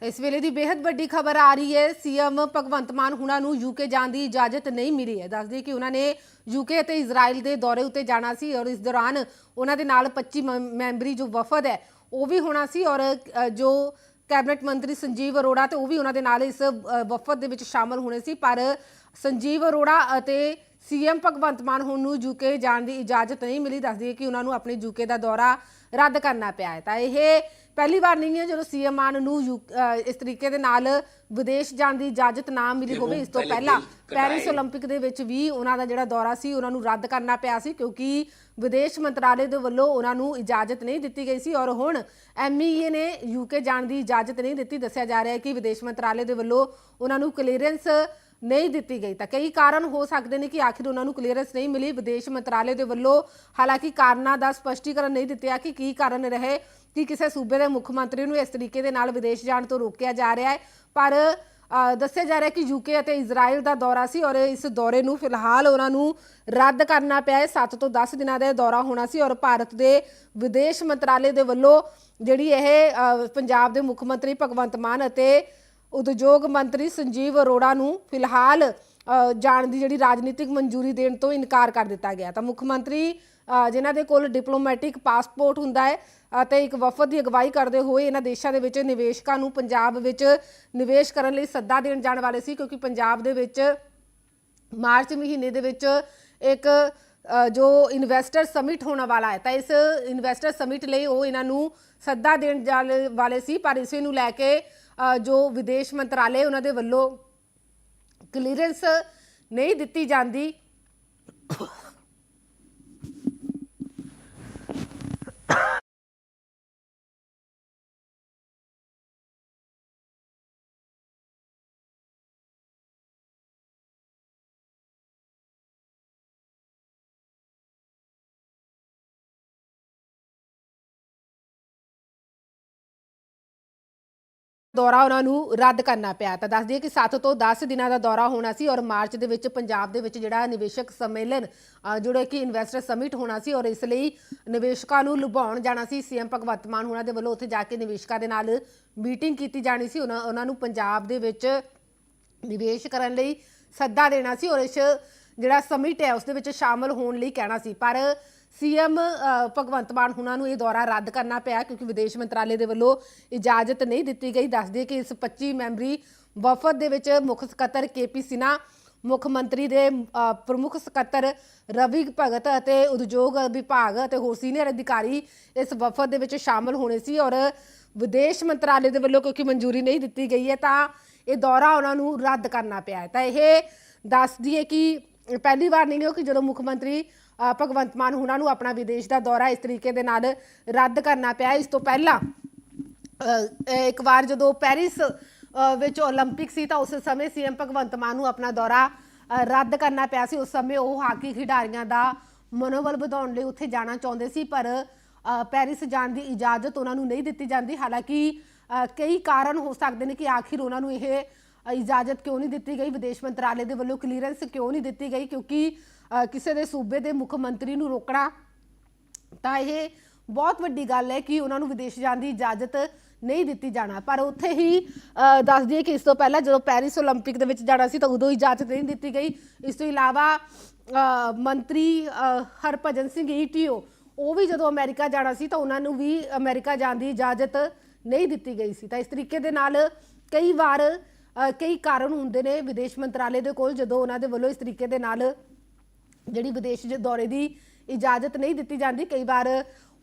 ਤਾਂ ਇਸ ਵੇਲੇ ਦੀ ਬੇहद ਵੱਡੀ ਖਬਰ ਆ ਰਹੀ ਹੈ, ਸੀਐਮ ਭਗਵੰਤ ਮਾਨ ਹੁਣਾਂ ਨੂੰ ਯੂਕੇ ਜਾਣ ਦੀ ਇਜਾਜ਼ਤ ਨਹੀਂ ਮਿਲੀ ਹੈ। ਦੱਸਦੇ ਕਿ ਉਹਨਾਂ ਨੇ ਯੂਕੇ ਅਤੇ ਇਜ਼ਰਾਈਲ ਦੇ ਦੌਰੇ ਉੱਤੇ ਜਾਣਾ ਸੀ ਔਰ ਇਸ ਦੌਰਾਨ ਉਹਨਾਂ ਦੇ ਨਾਲ 25 ਮੈਂ- ਮੈਂਬਰੀ ਜੋ ਵਫਦ ਹੈ, ਉਹ ਵੀ ਹੋਣਾ ਸੀ ਔਰ ਜੋ ਕੈਬਨਿਟ ਮੰਤਰੀ ਸੰਜੀਵ ਅਰੋੜਾ ਤੇ ਉਹ ਵੀ ਉਹਨਾਂ ਦੇ ਨਾਲ ਇਸ ਵਫਦ ਦੇ ਵਿੱਚ ਸ਼ਾਮਲ ਹੋਣੇ ਸੀ। ਪਰ ਸੰਜੀਵ ਅਰੋੜਾ ਅਤੇ ਸੀਐਮ ਭਗਵੰਤ ਮਾਨ ਹੁਣ ਨੂੰ ਯੂਕੇ ਜਾਣ ਦੀ ਇਜਾਜ਼ਤ ਨਹੀਂ ਮਿਲੀ। ਦੱਸਦੀ ਹੈ ਕਿ ਉਹਨਾਂ ਨੂੰ ਆਪਣੇ ਯੂਕੇ ਦਾ ਦੌਰਾ ਰੱਦ ਕਰਨਾ ਪਿਆ ਹੈ। ਤਾਂ ਇਹ ਪਹਿਲੀ ਵਾਰ ਨਹੀਂ ਹੈ ਜਦੋਂ ਸੀਐਮ ਮਾਨ ਨੂੰ ਯੂ- ਅ, ਇਸ ਤਰੀਕੇ ਦੇ ਨਾਲ ਵਿਦੇਸ਼ ਜਾਣ ਦੀ ਇਜਾਜ਼ਤ ਨਾ ਮਿਲੀ ਹੋਵੇ ਇਸ ਤੋਂ ਪਹਿਲੇ ਪਹਿਲਾਂ ਦਿਲ ਕਟਾਏ। ਪੈਰਿਸ 올림픽 ਦੇ ਵਿੱਚ ਵੀ ਉਹਨਾਂ ਦਾ ਜਿਹੜਾ ਦੌਰਾ ਸੀ ਉਹਨਾਂ ਨੂੰ ਰੱਦ ਕਰਨਾ ਪਿਆ ਸੀ ਕਿਉਂਕਿ ਵਿਦੇਸ਼ ਮੰਤਰਾਲੇ ਦੇ ਵੱਲੋਂ ਉਹਨਾਂ ਨੂੰ ਇਜਾਜ਼ਤ ਨਹੀਂ ਦਿੱਤੀ ਗਈ ਸੀ ਔਰ ਹੁਣ ਐਮਈਏ ਨੇ ਯੂਕੇ ਜਾਣ ਦੀ ਇਜਾਜ਼ਤ ਨਹੀਂ ਦਿੱਤੀ ਦੱਸਿਆ ਜਾ ਰਿਹਾ ਹੈ ਕਿ ਵਿਦੇਸ਼ ਮੰਤਰਾਲੇ ਦੇ ਵੱਲੋਂ ਉਹਨਾਂ ਨੂੰ ਕਲੀਅਰੈਂਸ ਨਹੀਂ ਦਿੱਤੀ ਗਈ। ਤਾਂ ਕਈ ਕਾਰਨ ਹੋ ਸਕਦੇ ਨੇ ਕਿ ਆਖਿਰ ਉਹਨਾਂ ਨੂੰ ਕਲੀਅਰੈਂਸ ਨਹੀਂ ਮਿਲੀ। ਵਿਦੇਸ਼ ਮੰਤਰਾਲੇ ਦੇ ਵੱਲੋਂ ਹਾਲਾਂਕਿ ਕਾਰਨਾਂ ਦਾ ਸਪਸ਼ਟੀਕਰਨ ਨਹੀਂ ਦਿੱਤਾ ਕਿ ਕੀ ਕਾਰਨ ਰਹੇ, ਕਿ ਕਿਸੇ ਸੂਬੇ ਦੇ ਮੁੱਖ ਮੰਤਰੀ ਨੂੰ ਇਸ ਤਰੀਕੇ ਦੇ ਨਾਲ ਵਿਦੇਸ਼ ਜਾਣ ਤੋਂ ਰੋਕਿਆ ਜਾ ਰਿਹਾ ਹੈ। ਪਰ ਦੱਸਿਆ ਜਾ ਰਿਹਾ ਹੈ ਕਿ ਯੂਕੇ ਅਤੇ ਇਜ਼ਰਾਈਲ ਦਾ ਦੌਰਾ ਸੀ ਔਰ ਇਸ ਦੌਰੇ ਨੂੰ ਫਿਲਹਾਲ ਉਹਨਾਂ ਨੂੰ ਰੱਦ ਕਰਨਾ ਪਿਆ ਹੈ। 7 ਤੋਂ 10 ਦਿਨਾਂ ਦਾ ਇਹ ਦੌਰਾ ਹੋਣਾ ਸੀ ਔਰ ਭਾਰਤ ਦੇ ਵਿਦੇਸ਼ ਮੰਤਰਾਲੇ ਦੇ ਵੱਲੋਂ ਜਿਹੜੀ ਇਹ ਪੰਜਾਬ ਦੇ ਮੁੱਖ ਮੰਤਰੀ ਭਗਵੰਤ ਮਾਨ ਅਤੇ ਉਦਯੋਗ ਮੰਤਰੀ ਸੰਜੀਵ ਅਰੋੜਾ ਨੂੰ ਫਿਲਹਾਲ ਜਾਣ ਦੀ ਜਿਹੜੀ ਰਾਜਨੀਤਿਕ ਮਨਜ਼ੂਰੀ ਦੇਣ ਤੋਂ ਇਨਕਾਰ ਕਰ ਦਿੱਤਾ ਗਿਆ ਤਾਂ ਮੁੱਖ ਮੰਤਰੀ ਅ, ਜਿਨ੍ਹਾਂ ਦੇ ਕੋਲ ਡਿਪਲੋਮੈਟਿਕ ਪਾਸਪੋਰਟ ਹੁੰਦਾ ਹੈ ਅਤੇ ਇੱਕ ਵਫਦ ਦੀ ਅਗਵਾਈ ਕਰਦੇ ਹੋਏ ਇਹਨਾਂ ਦੇਸ਼ਾਂ ਦੇ ਵਿੱਚ ਨਿਵੇਸ਼ਕਾਂ ਨੂੰ ਪੰਜਾਬ ਵਿੱਚ ਨਿਵੇਸ਼ ਕਰਨ ਲਈ ਸੱਦਾ ਦੇਣ ਜਾਣ ਵਾਲੇ ਸੀ ਕਿਉਂਕਿ ਪੰਜਾਬ ਦੇ ਵਿੱਚ ਮਾਰਚ ਮਹੀਨੇ ਦੇ ਵਿੱਚ ਇੱਕ ਜੋ ਇਨਵੈਸਟਰ ਸਮਿਟ ਹੋਣ ਵਾਲਾ ਹੈ ਤਾਂ ਇਸ ਇਨਵੈਸਟਰ ਸਮਿਟ ਲਈ ਉਹ ਇਹਨਾਂ ਨੂੰ ਸੱਦਾ ਦੇਣ ਜਾਣ ਵਾਲੇ ਸੀ ਪਰ ਇਸੇ ਨੂੰ ਲੈ ਕੇ ਜੋ ਵਿਦੇਸ਼ ਮੰਤਰਾਲੇ ਉਹਨਾਂ ਦੇ ਵੱਲੋਂ ਕਲੀਅਰੈਂਸ ਨਹੀਂ ਦਿੱਤੀ ਜਾਂਦੀ ਦੌਰਾ ਉਹਨਾਂ ਨੂੰ ਰੱਦ ਕਰਨਾ ਪਿਆ। ਤਾਂ ਦੱਸ ਦਈਏ ਕਿ 7 ਤੋਂ 10 ਦਿਨਾਂ ਦਾ ਦੌਰਾ ਹੋਣਾ ਸੀ ਔਰ ਮਾਰਚ ਦੇ ਵਿੱਚ ਪੰਜਾਬ ਦੇ ਵਿੱਚ ਜਿਹੜਾ ਨਿਵੇਸ਼ਕ ਸੰਮੇਲਨ ਜਿਹੜੇ ਕਿ ਇਨਵੈਸਟਰ ਸਮਿਟ ਹੋਣਾ ਸੀ ਔਰ ਇਸ ਲਈ ਨਿਵੇਸ਼ਕਾਂ ਨੂੰ ਲੁਭਾਉਣ ਜਾਣਾ ਸੀ। ਸੀਐਮ ਭਗਵੰਤ ਮਾਨ ਉਹਨਾਂ ਦੇ ਵੱਲੋਂ ਉੱਥੇ ਜਾ ਕੇ ਨਿਵੇਸ਼ਕਾਂ ਦੇ ਨਾਲ ਮੀਟਿੰਗ ਕੀਤੀ ਜਾਣੀ ਸੀ। ਉਹਨਾਂ ਉਹਨਾਂ ਨੂੰ ਪੰਜਾਬ ਦੇ ਵਿੱਚ ਨਿਵੇਸ਼ ਕਰਨ ਲਈ ਸੱਦਾ ਦੇਣਾ ਸੀ ਔਰ ਇਸ ਜਿਹੜਾ ਸਮਿਟ ਹੈ ਉਸ ਦੇ ਵਿੱਚ ਸ਼ਾਮਲ ਹੋਣ ਲਈ ਕਹਿਣਾ ਸੀ। ਪਰ ਸੀਐਮ ਭਗਵੰਤ ਮਾਨ ਹੁਣਾਂ ਨੂੰ ਇਹ ਦੌਰਾ ਰੱਦ ਕਰਨਾ ਪਿਆ ਕਿਉਂਕਿ ਵਿਦੇਸ਼ ਮੰਤਰਾਲੇ ਦੇ ਵੱਲੋਂ ਇਜਾਜ਼ਤ ਨਹੀਂ ਦਿੱਤੀ ਗਈ। ਦੱਸਦੇ ਕਿ ਇਸ 25 ਮੈਂਬਰੀ ਵਫਦ ਦੇ ਵਿੱਚ ਮੁੱਖ ਸਕੱਤਰ ਕੇਪੀ ਸਿਨਾ, ਮੁੱਖ ਮੰਤਰੀ ਦੇ ਪ੍ਰਮੁੱਖ ਸਕੱਤਰ ਰਵੀ ਭਗਤ ਅਤੇ ਉਦਯੋਗ ਵਿਭਾਗ ਅਤੇ ਹੋਰ ਸੀਨੀਅਰ ਅਧਿਕਾਰੀ ਇਸ ਵਫਦ ਦੇ ਵਿੱਚ ਸ਼ਾਮਲ ਹੋਣੇ ਸੀ ਔਰ ਵਿਦੇਸ਼ ਮੰਤਰਾਲੇ ਦੇ ਵੱਲੋਂ ਕਿਉਂਕਿ ਮਨਜ਼ੂਰੀ ਨਹੀਂ ਦਿੱਤੀ ਗਈ ਹੈ ਤਾਂ ਇਹ ਦੌਰਾ ਉਹਨਾਂ ਨੂੰ ਰੱਦ ਕਰਨਾ ਪਿਆ ਹੈ। ਤਾਂ ਇਹ ਦੱਸਦੀ ਹੈ ਕਿ ਪਹਿਲੀ ਵਾਰ ਨਹੀਂ ਹੋ ਕਿ ਜਦੋਂ ਮੁੱਖ ਮੰਤਰੀ ਭਗਵੰਤ ਮਾਨ ਹੁਣਾਂ ਨੂੰ ਆਪਣਾ ਵਿਦੇਸ਼ ਦਾ ਦੌਰਾ ਇਸ ਤਰੀਕੇ ਦੇ ਨਾਲ ਰੱਦ ਕਰਨਾ ਪਿਆ ਇਸ ਤੋਂ ਪਹਿਲਾਂ ਅ, ਇੱਕ ਵਾਰ ਜਦੋਂ ਪੈਰਿਸ ਅ, ਵਿੱਚ 올림픽 ਸੀ ਤਾਂ ਉਸ ਸਮੇਂ ਸੀਐਮ ਭਗਵੰਤ ਮਾਨ ਨੂੰ ਆਪਣਾ ਦੌਰਾ ਅ, ਰੱਦ ਕਰਨਾ ਪਿਆ ਸੀ ਉਸ ਸਮੇਂ ਉਹ ਹਾਕੀ ਖਿਡਾਰੀਆਂ ਦਾ ਮਨੋਬਲ ਵਧਾਉਣ ਲਈ ਉੱਥੇ ਜਾਣਾ ਚਾਹੁੰਦੇ ਸੀ ਪਰ ਅ, ਪੈਰਿਸ ਜਾਣ ਦੀ ਇਜਾਜ਼ਤ ਉਹਨਾਂ ਨੂੰ ਨਹੀਂ ਦਿੱਤੀ ਜਾਂਦੀ ਹਾਲਾਂਕਿ ਅ, ਕਈ ਕਾਰਨ ਹੋ ਸਕਦੇ ਨੇ ਕਿ ਆਖਿਰ ਉਹਨਾਂ ਨੂੰ ਇਹ ਅ, ਇਜਾਜ਼ਤ ਕਿਉਂ ਨਹੀਂ ਦਿੱਤੀ ਗਈ ਵਿਦੇਸ਼ ਮੰਤਰਾਲੇ ਦੇ ਵੱਲੋਂ ਕਲੀਅਰੈਂਸ ਕਿਉਂ ਨਹੀਂ ਦਿੱਤੀ ਗਈ ਕਿਉਂਕਿ ਅ, ਕਿਸੇ ਦੇ ਸੂਬੇ ਦੇ ਮੁੱਖ ਮੰਤਰੀ ਨੂੰ ਰੋਕਣਾ ਤਾਂ ਇਹ ਬਹੁਤ ਵੱਡੀ ਗੱਲ ਹੈ ਕਿ ਉਹਨਾਂ ਨੂੰ ਵਿਦੇਸ਼ ਜਾਣ ਦੀ ਇਜਾਜ਼ਤ ਨਹੀਂ ਦਿੱਤੀ ਜਾਣਾ ਪਰ ਉੱਥੇ ਹੀ ਅ, ਦੱਸ ਦਈਏ ਕਿ ਇਸ ਤੋਂ ਪਹਿਲਾਂ ਜਦੋਂ ਪੈਰਿਸ 올림픽 ਦੇ ਵਿੱਚ ਜਾਣਾ ਸੀ ਤਾਂ ਉਦੋਂ ਇਜਾਜ਼ਤ ਨਹੀਂ ਦਿੱਤੀ ਗਈ ਇਸ ਤੋਂ ਇਲਾਵਾ ਅ, ਮੰਤਰੀ ਅ, ਹਰਭਜਨ ਸਿੰਘ ਈਟੀਓ ਉਹ ਵੀ ਜਦੋਂ ਅਮਰੀਕਾ ਜਾਣਾ ਸੀ ਤਾਂ ਉਹਨਾਂ ਨੂੰ ਵੀ ਅਮਰੀਕਾ ਜਾਣ ਦੀ ਇਜਾਜ਼ਤ ਨਹੀਂ ਦਿੱਤੀ ਗਈ ਸੀ ਤਾਂ ਇਸ ਤਰੀਕੇ ਦੇ ਨਾਲ ਕਈ ਵਾਰ ਅ, ਕਈ ਕਾਰਨ ਹੁੰਦੇ ਨੇ ਵਿਦੇਸ਼ ਮੰਤਰਾਲੇ ਦੇ ਕੋਲ, ਜਦੋਂ ਉਹਨਾਂ ਦੇ ਵੱਲੋਂ ਇਸ ਤਰੀਕੇ ਦੇ ਨਾਲ ਜਿਹੜੀ ਵਿਦੇਸ਼ ਦੌਰੇ ਦੀ ਇਜਾਜ਼ਤ ਨਹੀਂ ਦਿੱਤੀ ਜਾਂਦੀ, ਕਈ ਵਾਰ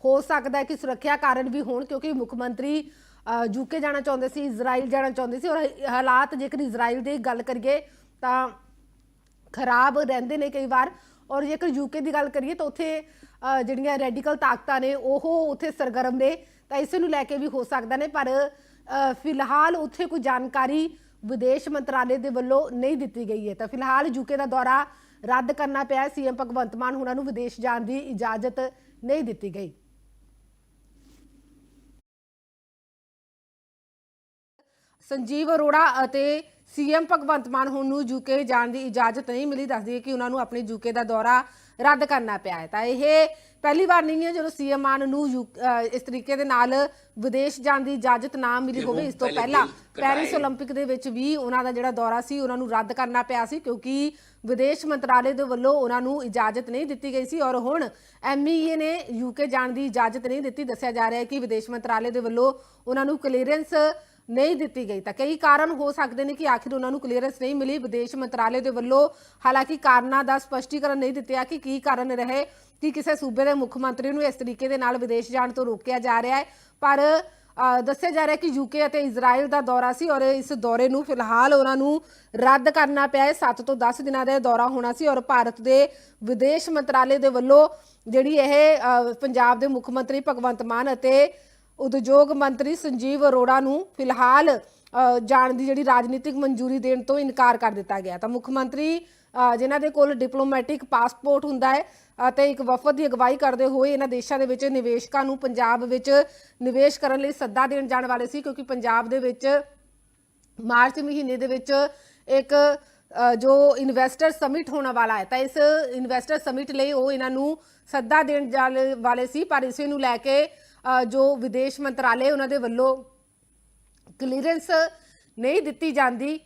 ਹੋ ਸਕਦਾ ਹੈ ਕਿ ਸੁਰੱਖਿਆ ਕਾਰਨ ਵੀ ਹੋਣ, ਕਿਉਂਕਿ ਮੁੱਖ ਮੰਤਰੀ ਯੂਕੇ ਜਾਣਾ ਚਾਹੁੰਦੇ ਸੀ, ਇਜ਼ਰਾਈਲ ਜਾਣਾ ਚਾਹੁੰਦੇ ਸੀ ਔਰ ਹਾਲਾਤ ਜੇਕਰ ਇਜ਼ਰਾਈਲ ਦੀ ਗੱਲ ਕਰੀਏ ਤਾਂ ਖਰਾਬ ਰਹਿੰਦੇ ਨੇ ਕਈ ਵਾਰ ਔਰ ਜੇਕਰ ਯੂਕੇ ਦੀ ਗੱਲ ਕਰੀਏ ਤਾਂ ਉੱਥੇ ਜਿਹੜੀਆਂ ਰੈਡੀਕਲ ਤਾਕਤਾਂ ਨੇ, ਉਹ ਉੱਥੇ ਸਰਗਰਮ ਨੇ, ਤਾਂ ਇਸ ਨੂੰ ਲੈ ਕੇ ਵੀ ਹੋ ਸਕਦਾ ਨੇ, ਪਰ ਫਿਲਹਾਲ ਉੱਥੇ ਕੋਈ ਜਾਣਕਾਰੀ ਵਿਦੇਸ਼ ਮੰਤਰਾਲੇ ਦੇ ਵੱਲੋਂ ਨਹੀਂ ਦਿੱਤੀ ਗਈ ਹੈ। ਤਾਂ ਫਿਲਹਾਲ ਯੂਕੇ ਦਾ ਦੌਰਾ ਰੱਦ ਕਰਨਾ ਪਿਆ। ਸੀਐਮ ਭਗਵੰਤ ਮਾਨ ਹੁਣਾਂ ਨੂੰ ਵਿਦੇਸ਼ ਜਾਣ ਦੀ ਇਜਾਜ਼ਤ ਨਹੀਂ ਦਿੱਤੀ ਗਈ। ਸੰਜੀਵ ਅਰੋੜਾ ਅਤੇ ਸੀਐਮ ਭਗਵੰਤ ਮਾਨ ਹੁਣ ਨੂੰ ਯੂਕੇ ਜਾਣ ਦੀ ਇਜਾਜ਼ਤ ਨਹੀਂ ਮਿਲੀ ਦੱਸਦੀ ਹੈ ਕਿ ਉਹਨਾਂ ਨੂੰ ਆਪਣੇ ਯੂਕੇ ਦਾ ਦੌਰਾ ਰੱਦ ਕਰਨਾ ਪਿਆ ਹੈ ਤਾਂ ਇਹ ਪਹਿਲੀ ਵਾਰ ਨਹੀਂ ਹੈ ਜਦੋਂ ਸੀਐਮ ਮਾਨ ਨੂੰ ਯੂ- ਅਹ ਇਸ ਤਰੀਕੇ ਦੇ ਨਾਲ ਵਿਦੇਸ਼ ਜਾਣ ਦੀ ਇਜਾਜ਼ਤ ਨਾ ਮਿਲੀ ਹੋਵੇ ਇਸ ਤੋਂ ਪਹਿਲੇ ਪਹਿਲਾਂ ਦਿਲ ਕਢਾਏ। ਪੈਰਿਸ 올림픽 ਦੇ ਵਿੱਚ ਵੀ ਉਹਨਾਂ ਦਾ ਜਿਹੜਾ ਦੌਰਾ ਸੀ ਉਹਨਾਂ ਨੂੰ ਰੱਦ ਕਰਨਾ ਪਿਆ ਸੀ ਕਿਉਂਕਿ ਵਿਦੇਸ਼ ਮੰਤਰਾਲੇ ਦੇ ਵੱਲੋਂ ਉਹਨਾਂ ਨੂੰ ਇਜਾਜ਼ਤ ਨਹੀਂ ਦਿੱਤੀ ਗਈ ਸੀ ਔਰ ਹੁਣ ਐਮਈਏ ਨੇ ਯੂਕੇ ਜਾਣ ਦੀ ਇਜਾਜ਼ਤ ਨਹੀਂ ਦਿੱਤੀ ਦੱਸਿਆ ਜਾ ਰਿਹਾ ਹੈ ਕਿ ਵਿਦੇਸ਼ ਮੰਤਰਾਲੇ ਦੇ ਵੱਲੋਂ ਉਹਨਾਂ ਨੂੰ ਕਲੀਅਰੈਂਸ ਨਹੀਂ ਦਿੱਤੀ ਗਈ। ਤਾਂ ਕਈ ਕਾਰਨ ਹੋ ਸਕਦੇ ਨੇ ਕਿ ਆਖਿਰ ਉਹਨਾਂ ਨੂੰ ਕਲੀਅਰੈਂਸ ਨਹੀਂ ਮਿਲੀ। ਵਿਦੇਸ਼ ਮੰਤਰਾਲੇ ਦੇ ਵੱਲੋਂ ਹਾਲਾਂਕਿ ਕਾਰਨਾਂ ਦਾ ਸਪਸ਼ਟੀਕਰਨ ਨਹੀਂ ਦਿੱਤਾ ਕਿ ਕੀ ਕਾਰਨ ਰਹੇ, ਕਿ ਕਿਸੇ ਸੂਬੇ ਦੇ ਮੁੱਖ ਮੰਤਰੀ ਨੂੰ ਇਸ ਤਰੀਕੇ ਦੇ ਨਾਲ ਵਿਦੇਸ਼ ਜਾਣ ਤੋਂ ਰੋਕਿਆ ਜਾ ਰਿਹਾ ਹੈ। ਪਰ ਦੱਸਿਆ ਜਾ ਰਿਹਾ ਕਿ ਯੂਕੇ ਅਤੇ ਇਜ਼ਰਾਈਲ ਦਾ ਦੌਰਾ ਸੀ ਔਰ ਇਸ ਦੌਰੇ ਨੂੰ ਫਿਲਹਾਲ ਉਹਨਾਂ ਨੂੰ ਰੱਦ ਕਰਨਾ ਪਿਆ ਹੈ। 7 ਤੋਂ 10 ਦਿਨਾਂ ਦਾ ਇਹ ਦੌਰਾ ਹੋਣਾ ਸੀ ਔਰ ਭਾਰਤ ਦੇ ਵਿਦੇਸ਼ ਮੰਤਰਾਲੇ ਦੇ ਵੱਲੋਂ ਜਿਹੜੀ ਇਹ ਪੰਜਾਬ ਦੇ ਮੁੱਖ ਮੰਤਰੀ ਭਗਵੰਤ ਮਾਨ ਅਤੇ ਉਦਯੋਗ ਮੰਤਰੀ ਸੰਜੀਵ ਅਰੋੜਾ ਨੂੰ ਫਿਲਹਾਲ ਜਾਣ ਦੀ ਜਿਹੜੀ ਰਾਜਨੀਤਿਕ ਮਨਜ਼ੂਰੀ ਦੇਣ ਤੋਂ ਇਨਕਾਰ ਕਰ ਦਿੱਤਾ ਗਿਆ ਤਾਂ ਮੁੱਖ ਮੰਤਰੀ ਅ, ਜਿਨ੍ਹਾਂ ਦੇ ਕੋਲ ਡਿਪਲੋਮੈਟਿਕ ਪਾਸਪੋਰਟ ਹੁੰਦਾ ਹੈ ਅਤੇ ਇੱਕ ਵਫਦ ਦੀ ਅਗਵਾਈ ਕਰਦੇ ਹੋਏ ਇਹਨਾਂ ਦੇਸ਼ਾਂ ਦੇ ਵਿੱਚ ਨਿਵੇਸ਼ਕਾਂ ਨੂੰ ਪੰਜਾਬ ਵਿੱਚ ਨਿਵੇਸ਼ ਕਰਨ ਲਈ ਸੱਦਾ ਦੇਣ ਜਾਣ ਵਾਲੇ ਸੀ ਕਿਉਂਕਿ ਪੰਜਾਬ ਦੇ ਵਿੱਚ ਮਾਰਚ ਮਹੀਨੇ ਦੇ ਵਿੱਚ ਇੱਕ ਜੋ ਇਨਵੈਸਟਰ ਸਮਿਟ ਹੋਣ ਵਾਲਾ ਹੈ ਤਾਂ ਇਸ ਇਨਵੈਸਟਰ ਸਮਿਟ ਲਈ ਉਹ ਇਹਨਾਂ ਨੂੰ ਸੱਦਾ ਦੇਣ ਜਾਲ- ਵਾਲੇ ਸੀ ਪਰ ਇਸੇ ਨੂੰ ਲੈ ਕੇ ਜੋ ਵਿਦੇਸ਼ ਮੰਤਰਾਲੇ ਉਹਨਾਂ ਦੇ ਵੱਲੋਂ ਕਲੀਅਰੈਂਸ ਨਹੀਂ ਦਿੱਤੀ ਜਾਂਦੀ।